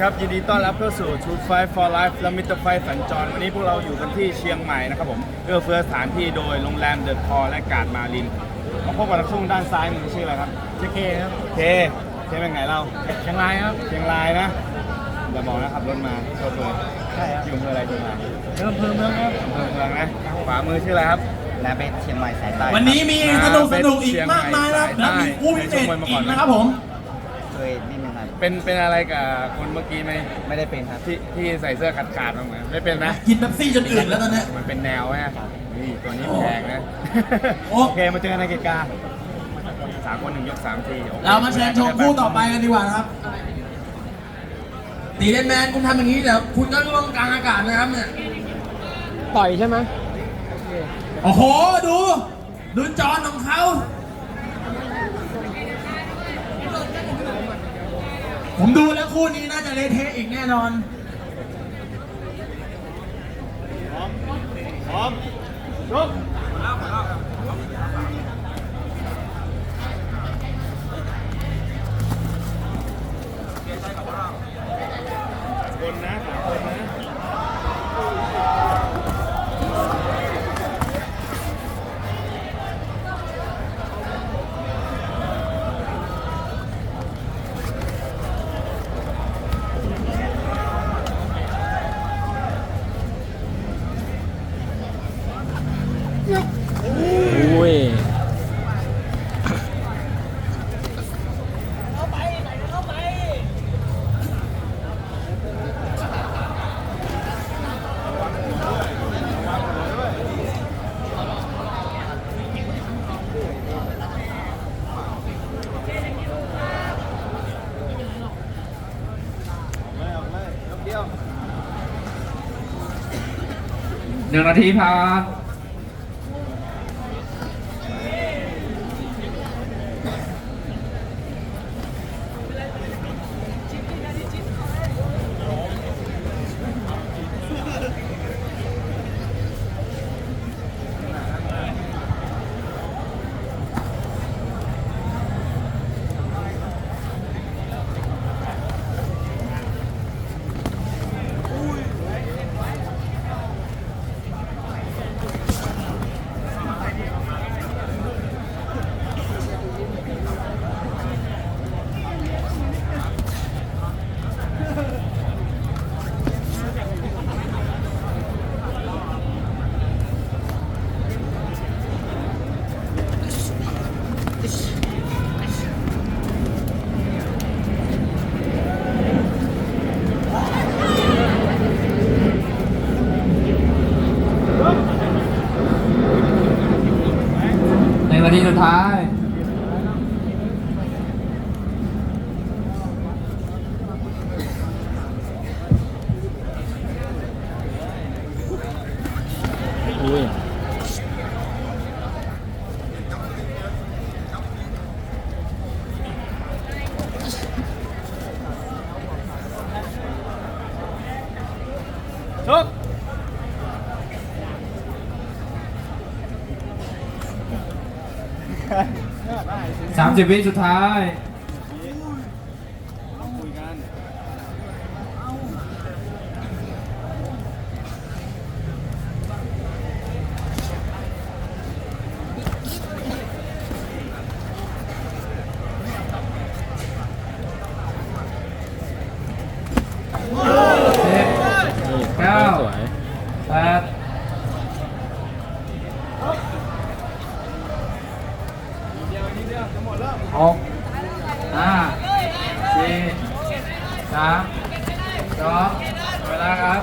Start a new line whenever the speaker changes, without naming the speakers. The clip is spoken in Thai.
ครับยินดีต้อนรับเข้าสู่ Truth Fight for Life และมิตรไฟสัญจร วันนี้พวกเราอยู่กันที่เชียงใหม่นะครับผมเอื้อเฟื้อสถานที่โดยโรงแรมเดอะพอและกาดมาลินมาพบกับนักสู้ด้านซ้ายมือชื่ออะไรครับ
เจเคครับ
เคเคเป็นไงเรา
เชียงรายครับ
เชียงรายนะอย่าบอกนะขับรถมาโชเฟอร์
ใช่ครับ
อยู่อำเภออะไรเชียงราย
เริ่มเพิ่มเมืองครับ
อำเภอเมืองนะขวามือชื่ออะไรครับ
และเป็นเชียงใหม่สายใต้
วันนี้มีสนุกสนุกอีกมากมายนะครับ
เชียงใหม่
และมีคู่พิเศษอีกนะครับผม
เคยนี่ไหมครับ
เป็นเป็นอะไรกับคนเมื่อกี้ไหม
ไม่ได้เป็นครับ
ที่ที่ใส่เสื้อขาดขาดๆมาเหมือนไม่เป็นนะ
กินเป๊ปซี่จนอื่นแล้วตอนเนี้ย
มันเป็นแนวฮะนี่ตัวนี้แพงนะ
โอ้
โอเคมาเจอกันในกิจการสามคนหนึ่งยกสามทีโอค
เรามาเชิญชมคู่ต่อไปกันดีกว่านะครับตีเลนแมนคุณทำอย่างนี้เดี๋ยวคุณก็ร่วงกลางอากาศนะครับเนี่ย
ต่อยใช่ไหม
โอ้โห ดู ดูจอนของเขา ผมดูแล้วคู่นี้น่าจะเละเทะอีกแน่นอน
พร้อมยก
หนึ่งนาทีพัก ทีสุดท้าย
อุ้ย
ชก
สามสิบวิสุดท้าย
คุยกัน
สิบเก้าแปด หกห้าสี่สามสองเวลาครับ